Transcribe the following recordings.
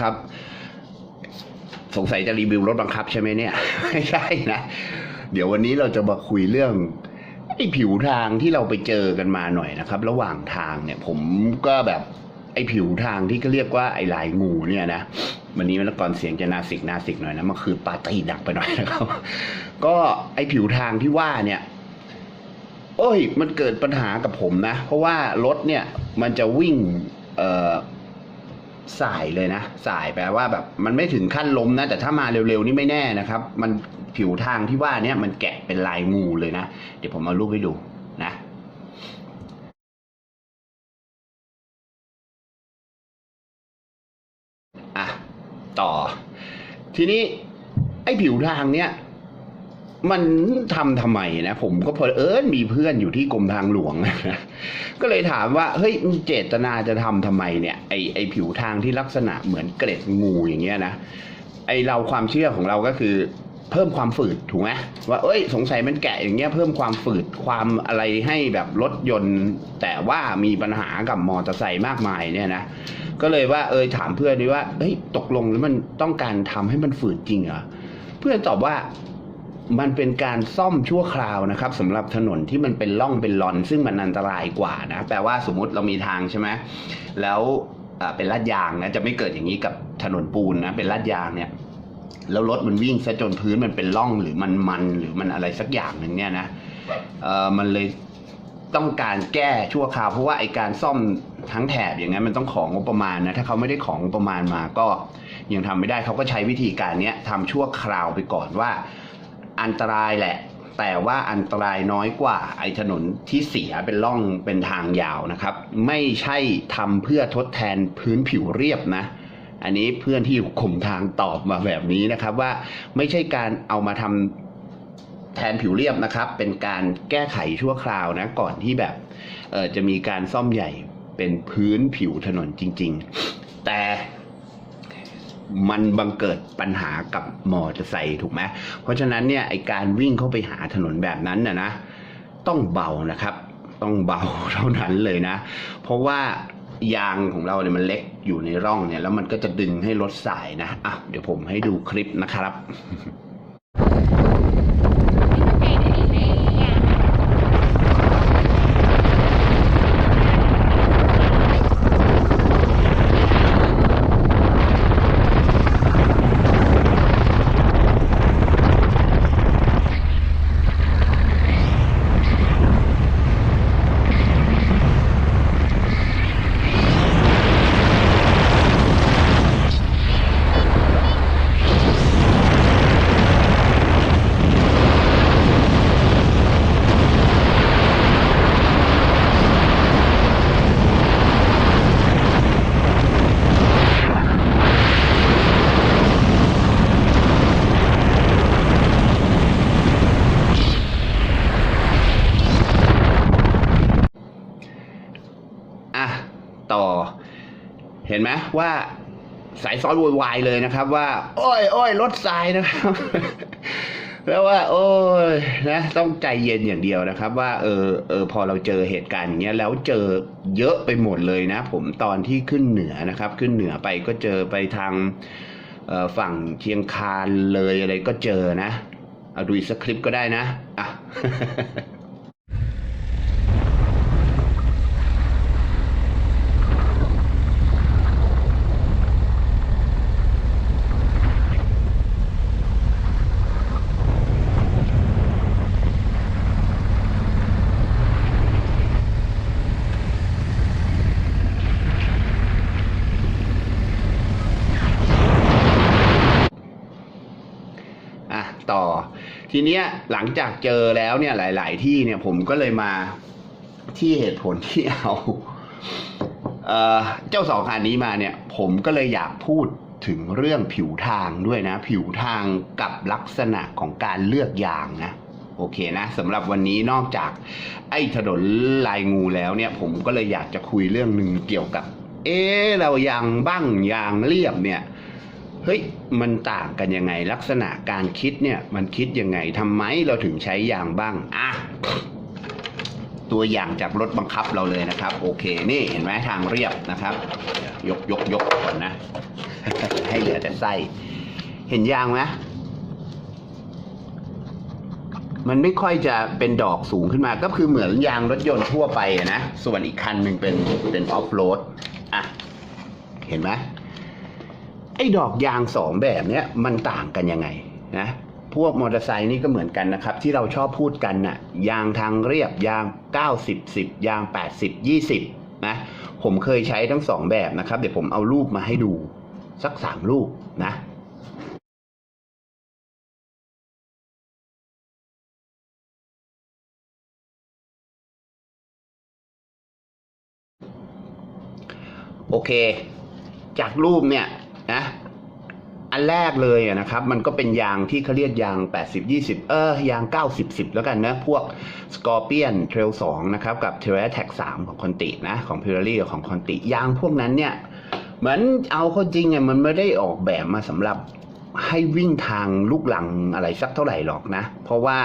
วันนี้ก็มาอีกแล้วนะครับ สงสัยจะรีวิวรถบังคับใช่ไหมเนี่ย ไม่ใช่นะ เดี๋ยววันนี้เราจะมาคุยเรื่องไอ้ผิวทางที่เราไปเจอกันมาหน่อยนะครับ ระหว่างทางเนี่ย ผมก็แบบไอ้ผิวทางที่ก็เรียกว่าไอ้ลายงูเนี่ยนะวันนี้มันก่อนเสียงจะนาสิกนาสิกหน่อยนะเมื่อคืนปาร์ตี้ดักไปหน่อยนะครับ ก็ไอ้ผิวทางที่ว่าเนี่ย โอ้ย มันเกิดปัญหากับผมนะ เพราะว่ารถเนี่ย มันจะวิ่ง เอ่อ สายเลยนะ สายแปลว่าแบบมันไม่ถึงขั้นล้มนะ แต่ถ้ามาเร็วๆ นี่ไม่แน่นะครับ มันผิวทางที่ว่าเนี่ยมันแกะเป็นลายงูเลยนะ เดี๋ยวผมเอารูปให้ดูนะอะต่อ ทีนี้ไอ้ผิวทางเนี่ย มันทำทำไมนะผมก็เพอเอิญมีเพื่อนอยู่ที่กรมทางหลวงนะก็เลยถามว่าเฮ้ยเจตนาจะทำทำไมเนี่ยไอไอผิวทางที่ลักษณะเหมือนเกล็ดงูอย่างเงี้ยนะไอเราความเชื่อของเราก็คือเพิ่มความฝืดถูกไหมว่าเอ้ย สงสัยมันแกะอย่างเงี้ยเพิ่มความฝืดความอะไรให้แบบรถยนต์ แต่ว่ามีปัญหากับมอเตอร์ไซค์มากมายเนี่ยนะก็เลยว่าเออถามเพื่อนดีว่าเฮ้ยตกลงแล้วมันต้องการทำให้มันฝืดจริงเหรอเพื่อนตอบว่า มันเป็นการซ่อมชั่วคราวนะครับสำหรับถนนที่มันเป็นร่องเป็นลอน ซึ่งมันอันตรายกว่านะแปลว่าสมมติเรามีทางใช่ไหมแล้วเป็นลาดยางนะจะไม่เกิดอย่างนี้กับถนนปูนนะเป็นลาดยางเนี่ยแล้วรถมันวิ่งซะจนพื้นมันเป็นร่องหรือมันมันหรือมันอะไรสักอย่างหนึ่งเนี่ยนะเออมันเลยต้องการแก้ชั่วคราวเพราะว่าไอการซ่อมทั้งแถบอย่างนั้นมันต้องของงบประมาณนะถ้าเขาไม่ได้ของงบประมาณมาก็ยังทำไม่ได้เขาก็ใช้วิธีการเนี้ยทำชั่วคราวไปก่อนว่า อันตรายแหละ แต่ว่าอันตรายน้อยกว่า ไอ้ถนนที่เสียเป็นร่องเป็นทางยาวนะครับ ไม่ใช่ทำเพื่อทดแทนพื้นผิวเรียบนะอันนี้เพื่อนที่อยู่ข่มทางตอบมาแบบนี้นะครับว่าไม่ใช่การเอามาทำแทนผิวเรียบนะครับ เป็นการแก้ไขชั่วคราวนะก่อนที่แบบจะมีการซ่อมใหญ่เป็นพื้นผิวถนนจริง ๆ แต่ มันบังเกิดปัญหากับมอเตอร์ไซค์ถูกไหมเพราะฉะนั้นเนี่ยไอการวิ่งเข้าไปหาถนนแบบนั้นนะนะต้องเบานะครับ ต้องเบาเท่านั้นเลยนะ เพราะว่ายางของเราเนี่ยมันเล็กอยู่ในร่องเนี่ยแล้วมันก็จะดึงให้รถสายนะอะเดี๋ยวผมให้ดูคลิปนะครับ อะ ต่อ เห็นไหมว่าสายซ้อนโวยวายเลยนะครับ ว่า โอ้ยโอ้ยรถทรายนะครับ แล้วว่า โอ้ยนะ ต้องใจเย็นอย่างเดียวนะครับ ว่าเออเออพอเราเจอเหตุการณ์อย่างเงี้ยแล้วเจอเยอะไปหมดเลยนะ ผมตอนที่ขึ้นเหนือนะครับ ขึ้นเหนือไปก็เจอไปทางฝั่งเชียงคานเลยอะไรก็เจอนะ เอาดูอีกสักคลิปก็ได้นะอะต่อ ทีเนี้ยหลังจากเจอแล้วเนี่ยหลาย ๆ ที่เนี่ยผมก็เลยมาที่เหตุผลที่เอาเอ่อเจ้าสองคันนี้มาเนี่ย ผมก็เลยอยากพูดถึงเรื่องผิวทางด้วยนะ ผิวทางกับลักษณะของการเลือกยางนะโอเคนะสำหรับวันนี้นอกจากไอ้ถนนลายงูแล้วเนี่ย ผมก็เลยอยากจะคุยเรื่องหนึ่งเกี่ยวกับ เอ๊ะเรายางบ้างยางเรียบเนี่ย เฮ้ยมันต่างกันยังไงลักษณะการคิดเนี่ยมันคิดยังไงทำไมเราถึงใช้ยางบ้างอะตัวอย่างจากรถบังคับเราเลยนะครับ โอเคนี่เห็นไหมทางเรียบนะครับ ยกยกยกก่อนนะ ให้เหลือแต่ไส้เห็นยางไหมมันไม่ค่อยจะเป็นดอกสูงขึ้นมา ก็คือเหมือนยางรถยนต์ทั่วไปนะ ส่วนอีกคันหนึ่งเป็นเป็นออฟโรดอะ เห็นไหม ไอ้ดอกยางสองแบบเนี้ยมันต่างกันยังไงนะพวกมอเตอร์ไซค์นี่ก็เหมือนกันนะครับ ที่เราชอบพูดกันน่ะยางทางเรียบยาง 90 10 ยาง 80 20 นะ ผมเคยใช้ทั้งสองแบบนะครับ เดี๋ยวผมเอารูปมาให้ดู สักสามรูปนะโอเค จากรูปเนี่ย นะอันแรกเลยนะครับ มันก็เป็นยางที่เขาเรียกยาง 80 20 เออยาง 90 10 แล้วกันนะ พวก Scorpion Trail 2 นะครับ กับ Trail Attack 3ของคอนตินะ ของ Pirelli กับของคอนติ ยางพวกนั้นเนี่ย เหมือนเอาเข้าจริงอะมันไม่ได้ออกแบบมาสำหรับให้วิ่งทางลูกหลังอะไรสักเท่าไหร่หรอกนะ เพราะว่า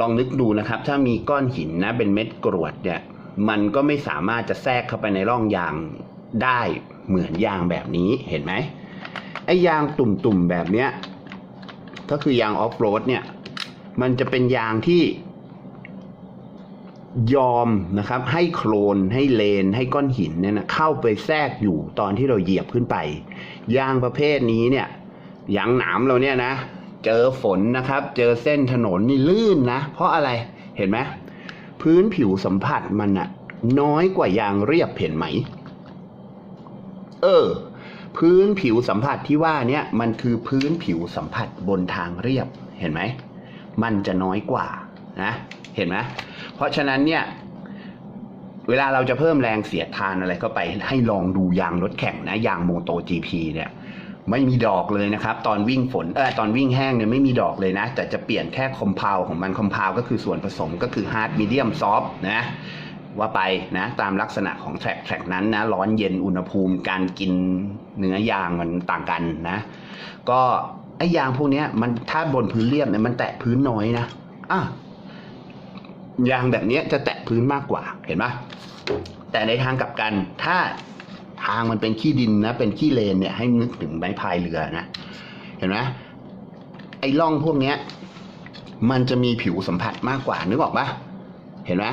ลองนึกดูนะครับ ถ้ามีก้อนหินนะ เป็นเม็ดกรวดเนี่ย มันก็ไม่สามารถจะแทรกเข้าไปในร่องยางได้ เหมือนยางแบบนี้เห็นไหมไอ้ยางตุ่มๆแบบเนี้ยก็คือยางออฟโรดเนี่ยมันจะเป็นยางที่ยอมนะครับ ให้โคลนให้เลน ให้ก้อนหินเนี่ยนะเข้าไปแทรกอยู่ตอนที่เราเหยียบขึ้นไป ยางประเภทนี้เนี่ยยางหนามเราเนี่ยนะ เจอฝนนะครับ เจอเส้นถนนนี่ลื่นนะ เพราะอะไรเห็นไหมพื้นผิวสัมผัสมันอะน้อยกว่ายางเรียบเห็นไหม เออ พื้นผิวสัมผัสที่ว่าเนี่ยมันคือพื้นผิวสัมผัสบนทางเรียบเห็นไหม มันจะน้อยกว่านะเห็นไหมเพราะฉะนั้นเนี่ยเวลาเราจะเพิ่มแรงเสียดทานอะไรเข้าไป ให้ลองดูยางรถแข่งนะยางโมโต GP เนี่ยไม่มีดอกเลยนะครับ ตอนวิ่งฝนเออตอนวิ่งแห้งเนี่ยไม่มีดอกเลยนะ แต่จะเปลี่ยนแค่คอมเพลของมันคอมเพลก็คือส่วนผสมก็คือฮาร์ดมีเดียมซอฟนะ ว่าไปนะตามลักษณะของแทร็กแทร็กนั้นนะร้อนเย็นอุณหภูมิการกินเนื้อยางมันต่างกันนะ ก็ไอ้ยางพวกนี้มันถ้าบนพื้นเรียบเนี่ยมันแตะพื้นน้อยนะอะยางแบบนี้จะแตะพื้นมากกว่าเห็นปะแต่ในทางกลับกันถ้าทางมันเป็นขี้ดินนะ เป็นขี้เลนเนี่ยให้นึกถึงไม้พายเรือนะ เห็นไหมไอ้ร่องพวกเนี้ย มันจะมีผิวสัมผัสมากกว่านึกออกปะเห็นไหม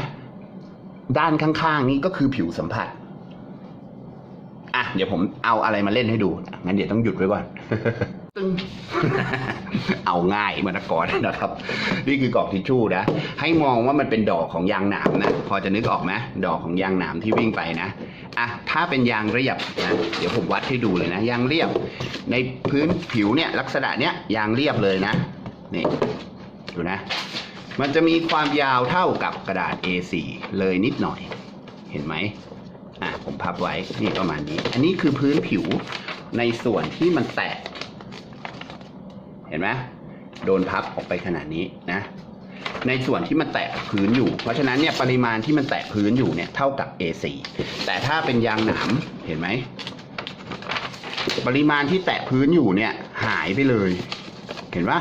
ด้านข้างๆนี้ก็คือผิวสัมผัส อะ เดี๋ยวผมเอาอะไรมาเล่นให้ดู งั้นเดี๋ยวต้องหยุดไว้ก่อนตึ้งเอาง่ายมาตะกอนนะครับ นี่คือกรอกทิชชู่นะ ให้มองว่ามันเป็นดอกของยางหนามนะ พอจะนึกออกไหมดอกของยางหนามที่วิ่งไปนะ อะ ถ้าเป็นยางเรียบนะ เดี๋ยวผมวัดให้ดูเลยนะ ยางเรียบ ในพื้นผิวเนี่ย ลักษณะเนี้ยยางเรียบเลยนะ นี่ ดูนะ มันจะมีความยาวเท่ากับกระดาษ A4 เลยนิดหน่อย เห็นไหมอะผมพับไว้นี่ประมาณนี้ อันนี้คือพื้นผิวในส่วนที่มันแตก เห็นไหมโดนพับออกไปขนาดนี้นะ ในส่วนที่มันแตะพื้นอยู่ เพราะฉะนั้นเนี่ยปริมาณที่มันแตะพื้นอยู่เนี่ยเท่ากับ A4 แต่ถ้าเป็นยางหนามเห็นไหมปริมาณที่แตะพื้นอยู่เนี่ยหายไปเลย เห็นปะ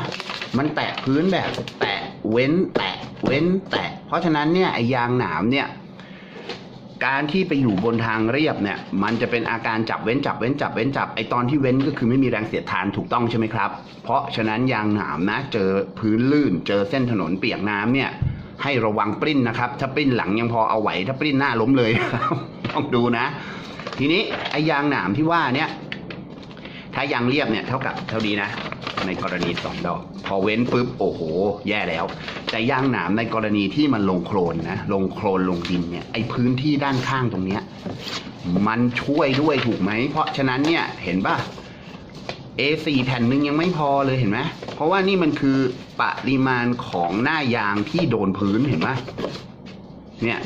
มันแตะพื้นแบบแตะ เว้นแตะเว้นแตะ เพราะฉะนั้นเนี่ยไอยางหนามเนี่ยการที่ไปอยู่บนทางเรียบเนี่ย มันจะเป็นอาการจับเว้นจับเว้นจับเว้นจับไอตอนที่เว้นก็คือไม่มีแรงเสียดทานถูกต้องใช่ไหมครับ เพราะฉะนั้นยางหนามนะ เจอพื้นลื่น เจอเส้นถนนเปียกน้ำเนี่ย ให้ระวังปริ้นนะครับ ถ้าปริ้นหลังยังพอเอาไหวถ้าปริ้นหน้าล้มเลยต้องดูนะ ทีนี้ไอยางหนามที่ว่าเนี่ย ถ้ายางเรียบเนี่ยเท่ากับเท่านี้นะ ในกรณีสองดอก พอเว้นปุ๊บโอ้โห แย่แล้ว แต่ยางหนามในกรณีที่มันลงโคลนนะ ลงโคลนลงดินเนี่ยไอพื้นที่ด้านข้างตรงเนี้ยมันช่วยด้วยถูกไหม เพราะฉะนั้นเนี่ยเห็นป่ะ A4 แผ่นหนึ่งยังไม่พอเลยเห็นไหมเพราะว่านี่มันคือปริมาณของหน้ายางที่โดนพื้นเห็นไหมเนี่ย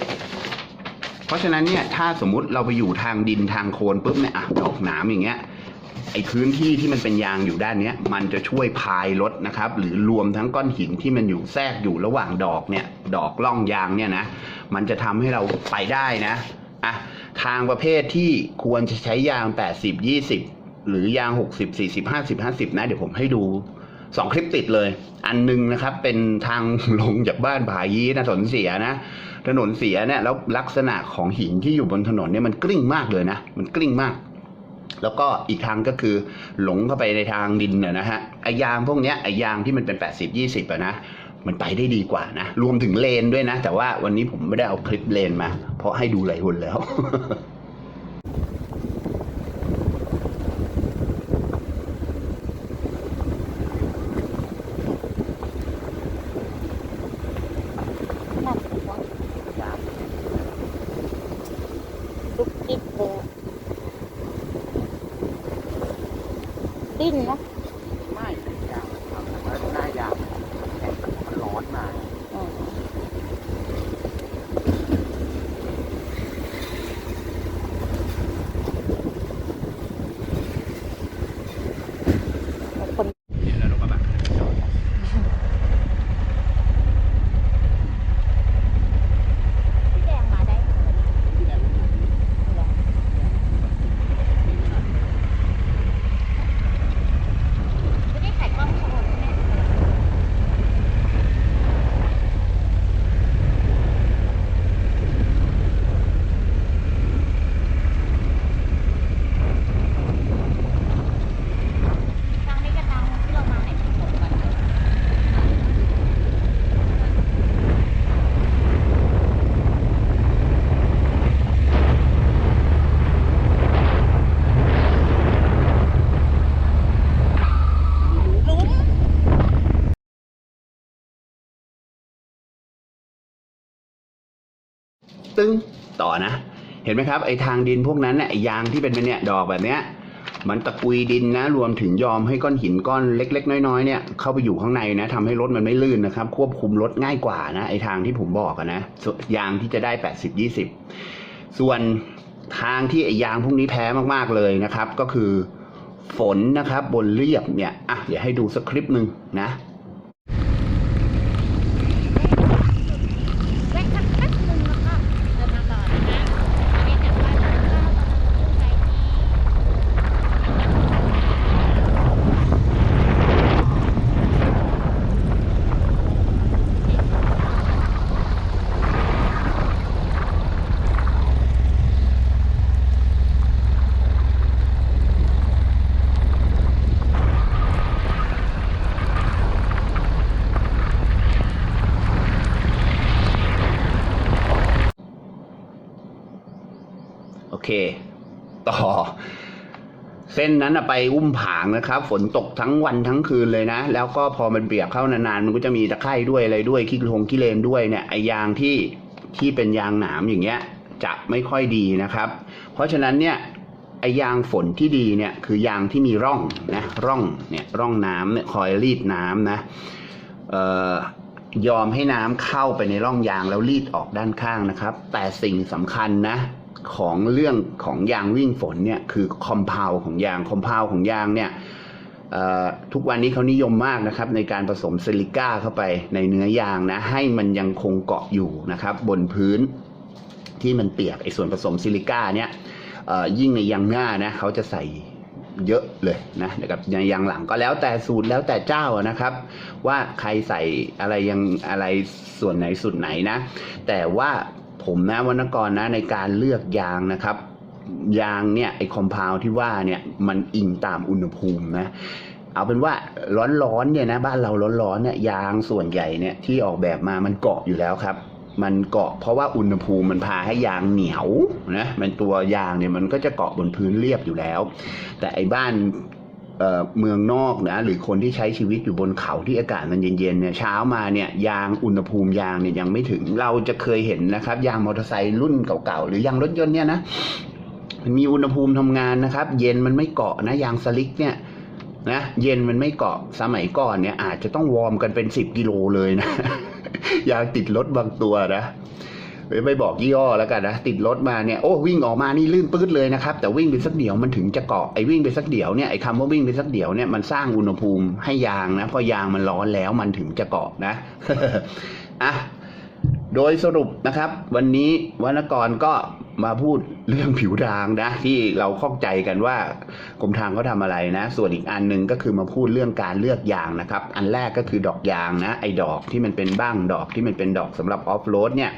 เพราะฉะนั้นเนี่ยถ้าสมมุติเราไปอยู่ทางดินทางโคลนปุ๊บเนี่ยอะดอกหนามอย่างเงี้ย ไอ้พื้นที่ที่มันเป็นยางอยู่ด้านนี้มันจะช่วยพายรถนะครับ หรือรวมทั้งก้อนหินที่มันอยู่แทรกอยู่ระหว่างดอกเนี่ย ดอกล่องยางเนี่ยนะ มันจะทำให้เราไปได้นะอะทางประเภทที่ควรจะใช้ยาง 80 20 หรือยาง 60 40 50 50 นะ เดี๋ยวผมให้ดูสองคลิปติดเลย อันหนึงนะครับเป็นทางลงจากบ้านผายีถนนเสียนะ ถนนเสียเนี่ยแล้วลักษณะของหินที่อยู่บนถนนเนี่ยมันกลิ้งมากเลยนะ มันกลิ้งมาก แล้วก็อีกทางก็คือหลงเข้าไปในทางดินนะนะฮะไอยางพวกเนี้ยไอยางที่มันเป็น 80 20อะนะมันไปได้ดีกว่านะ รวมถึงเลนด้วยนะ แต่ว่าวันนี้ผมไม่ได้เอาคลิปเลนมา เพราะให้ดูหลายคนแล้ว หนักหัวลุกอิดเลยอะดิ้นนะ ไม่เป็นยางครับแต่ว่าหน้ายางแข็งมันร้อนมา อืมแต่คน แล้วรถกระบะจอด พี่แดงมาได้เหรอไม่ได้ถ่ายกล้องโชว์ใช่ไหม ทางนี้กับทางที่เรามาไหนที่ผมกันเลย ลุ้ม ตึ้งต่อนะ เห็นไหมครับไอ้ทางดินพวกนั้นเนี่ยยางที่เป็นเนี่ยดอกแบบเนี้ยมันตะกุยดินนะรวมถึงยอมให้ก้อนหินก้อนเล็ก ๆ น้อยๆเนี่ยเข้าไปอยู่ข้างในนะทำให้รถมันไม่ลื่นนะครับ ควบคุมรถง่ายกว่านะไอ้ทางที่ผมบอกนะยางที่จะได้ 80 20 ส่วนทางที่ไอ้ยางพวกนี้แพ้มากๆเลยนะครับ ก็คือฝนนะครับบนเรียบเนี่ยอะเดี๋ยวให้ดูสักคลิปหนึ่งนะ แวะสักแป๊บนึงแล้วก็เดินมาต่อนะคะอันนี้จากบ้านเราก็ตอนนั้นขึ้นไปที่ โอเค ต่อ เส้นนั้นไปอุ้มผางนะครับ ฝนตกทั้งวันทั้งคืนเลยนะ แล้วก็พอมันเปียกเข้านานๆ มันก็จะมีตะไคร่ด้วยอะไรด้วยขี้ลงขี้เลนด้วยเนี่ยไอยางที่ที่เป็นยางหนามอย่างเงี้ยจะไม่ค่อยดีนะครับ เพราะฉะนั้นเนี่ยไอยางฝนที่ดีเนี่ยคือยางที่มีร่องนะร่องเนี่ยร่องน้ำเนี่ยคอยรีดน้ำนะเอ่อยอมให้น้ำเข้าไปในร่องยางแล้วรีดออกด้านข้างนะครับ แต่สิ่งสำคัญนะ ของเรื่องของยางวิ่งฝนเนี่ยคือคอมเพลของยางคอมเพลของยางเนี่ยทุกวันนี้เขานิยมมากนะครับในการผสมซิลิก้าเข้าไปในเนื้อยางนะให้มันยังคงเกาะอยู่นะครับบนพื้นที่มันเปียกไอ้ส่วนผสมซิลิก้าเนี่ยยิ่งในยางหน้านะเขาจะใส่เยอะเลยนะนะครับในยางหลังก็แล้วแต่สูตรแล้วแต่เจ้านะครับ ว่าใครใส่อะไรยังอะไรส่วนไหนสุดไหนนะ แต่ว่า ผมนะวรรณกรนะในการเลือกยางนะครับ ยางเนี่ยไอคอมเพลที่ว่าเนี่ยมันอิงตามอุณหภูมินะเอาเป็นว่าร้อนๆเนี่ยนะบ้านเราร้อนๆเนี่ยยางส่วนใหญ่เนี่ยที่ออกแบบมามันเกาะอยู่แล้วครับ มันเกาะเพราะว่าอุณหภูมิมันพาให้ยางเหนียวนะมันตัวยางเนี่ยมันก็จะเกาะบนพื้นเรียบอยู่แล้ว แต่ไอ้บ้าน เมืองนอกนะหรือคนที่ใช้ชีวิตอยู่บนเขาที่อากาศมันเย็นๆเนี่ยเช้ามาเนี่ยยางอุณหภูมิยางเนี่ยยังไม่ถึงเราจะเคยเห็นนะครับ ยางมอเตอร์ไซค์รุ่นเก่าๆหรือยางรถยนต์เนี่ยนะมันมีอุณหภูมิทำงานนะครับ เย็นมันไม่เกาะนะยางสลิกเนี่ยนะเย็นมันไม่เกาะสมัยก่อนเนี่ยอาจจะต้องวอร์มกันเป็นสิบกิโลเลยนะ ยางติดรถบางตัวนะ ไม่บอกยี่ห้อแล้วกันนะติดรถมาเนี่ยโอ้วิ่งออกมานี่ลื่นปื๊ดเลยนะครับแต่วิ่งไปสักเดียวมันถึงจะเกาะไอ้วิ่งไปสักเดียวเนี่ยไอ้คำว่าวิ่งไปสักเดียวเนี่ยมันสร้างอุณหภูมิให้ยางนะพอยางมันร้อนแล้วมันถึงจะเกาะนะอะโดยสรุปนะครับ วันนี้วรรณกรก็มาพูดเรื่องผิวทางนะ ที่เราข้องใจกันว่ากรมทางเขาทำอะไรนะ ส่วนอีกอันหนึ่งก็คือมาพูดเรื่องการเลือกยางนะครับ อันแรกก็คือดอกยางนะไอ้ดอกที่มันเป็นบ้างดอกที่มันเป็นดอกสำหรับออฟโรดเนี่ย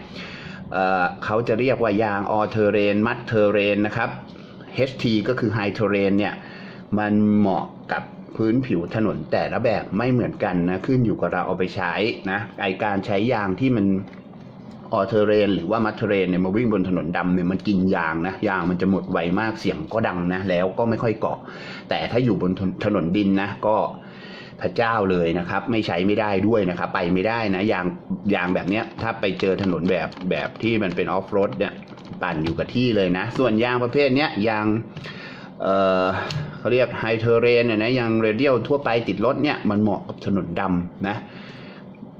เขาจะเรียกว่ายางออเทเรนมัดเทเรนนะครับ HT ก็คือไฮเทเรนเนี่ยมันเหมาะกับพื้นผิวถนนแต่ละแบบไม่เหมือนกันนะขึ้นอยู่กับเราเอาไปใช้นะไอการใช้ยางที่มันออเทเรนหรือว่ามัทเทเรนเนี่ยมาวิ่งบนถนนดำเนี่ยมันกินยางนะยางมันจะหมดไวมากเสียงก็ดังนะแล้วก็ไม่ค่อยเกาะ แต่ถ้าอยู่บนถนนดินนะก็ พระเจ้าเลยนะครับ ไม่ใช้ไม่ได้ด้วยนะครับ ไปไม่ได้นะยางยางแบบเนี้ยถ้าไปเจอถนนแบบแบบที่มันเป็นออฟโรดเนี่ยปั่นอยู่กับที่เลยนะ ส่วนยางประเภทเนี้ยยางเอ่อเขาเรียกไฮเทอร์เรนเนี่ยนะยางเรเดียลทั่วไปติดรถเนี่ยมันเหมาะกับถนนดำนะ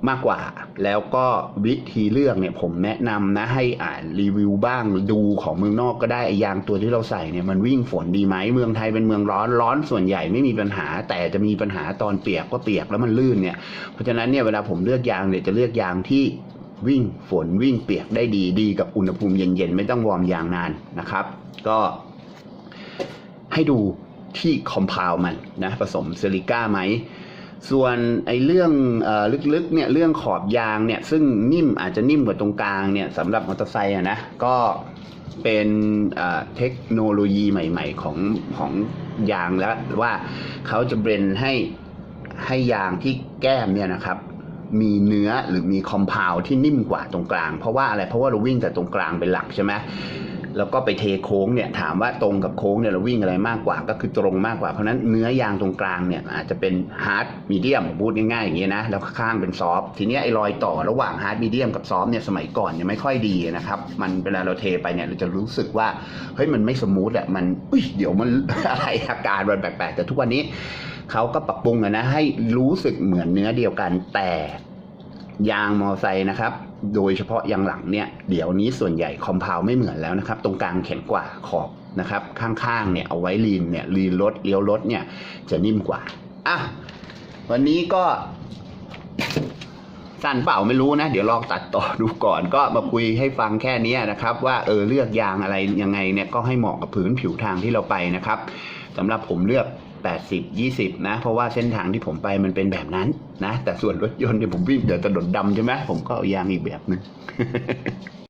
มากกว่า แล้วก็วิธีเลือกเนี่ยผมแนะนำนะให้อ่านรีวิวบ้างดูของเมืองนอกก็ได้อยางตัวที่เราใส่เนี่ยมันวิ่งฝนดีไหมเมืองไทยเป็นเมืองร้อนร้อนส่วนใหญ่ไม่มีปัญหา แต่จะมีปัญหาตอนเปียกก็เปียกแล้วมันลื่นเนี่ยเพราะฉะนั้นเนี่ยเวลาผมเลือกยางเนี่ยจะเลือกยางที่วิ่งฝนวิ่งเปียกได้ดีดีกับอุณหภูมิเย็นๆ ไม่ต้องวอร์มยางนานนะครับ ก็ให้ดูที่คอมเพลมันนะผสมซิลิก้าไหม ส่วนไอ้เรื่องอลึกๆเนี่ยเรื่องขอบยางเนี่ยซึ่งนิ่มอาจจะนิ่มกว่าตรงกลางเนี่ยสำหรับมอเตอร์ไซค์อะนะก็เป็นเอ่อเทคโนโลยีใหม่ ๆ ของของยางแล้วว่าเขาจะเบรนให้ให้ยางที่แก้มเนี่ยนะครับ มีเนื้อหรือมีคอมเพลที่นิ่มกว่าตรงกลาง เพราะว่าอะไรเพราะว่าเราวิ่งแต่ตรงกลางเป็นหลักใช่ไหม แล้วก็ไปเทโค้งเนี่ยถามว่าตรงกับโค้งเนี่ยเราวิ่งอะไรมากกว่าก็คือตรงมากกว่า เพราะฉะนั้นเนื้อยางตรงกลางเนี่ยอาจจะเป็นฮาร์ดมีเดียมพูดง่ายๆอย่างนี้นะแล้วข้างเป็นซอฟทีเนี้ยไอ้รอยต่อระหว่างฮาร์ดมีเดียมกับซอฟเนี่ยสมัยก่อนเนี่ยไม่ค่อยดีนะครับมันเวลาเราเทไปเนี่ยเราจะรู้สึกว่าเฮ้ยมันไม่สมูทอะมันอุ้ยเดี๋ยวมันอะไรอาการมันแปลกๆแต่ทุกวันนี้เขาก็ปรับปรุงอะนะให้รู้สึกเหมือนเนื้อเดียวกันแต่ยางมอไซค์นะครับ โดยเฉพาะยางหลังเนี่ยเดี๋ยวนี้ส่วนใหญ่คอมเพลไม่เหมือนแล้วนะครับ ตรงกลางแข็งกว่าขอบนะครับ ข้างๆเนี่ยเอาไว้ลีนเนี่ยลีนรถเลี้ยวรถเนี่ยจะนิ่มกว่าอะวันนี้ก็สั้นเปล่าไม่รู้นะ เดี๋ยวลองตัดต่อดูก่อนก็มาคุยให้ฟังแค่นี้นะครับ ว่าเออเลือกยางอะไรยังไงเนี่ยก็ให้เหมาะกับผืนผิวทางที่เราไปนะครับสำหรับผมเลือก 80 20 นะ เพราะว่าเส้นทางที่ผมไปมันเป็นแบบนั้นนะ แต่ส่วนรถยนต์เนี่ยผมวิ่งเดี๋ยวถนนดำใช่ไหมผมก็เอายางอีกแบบหนึง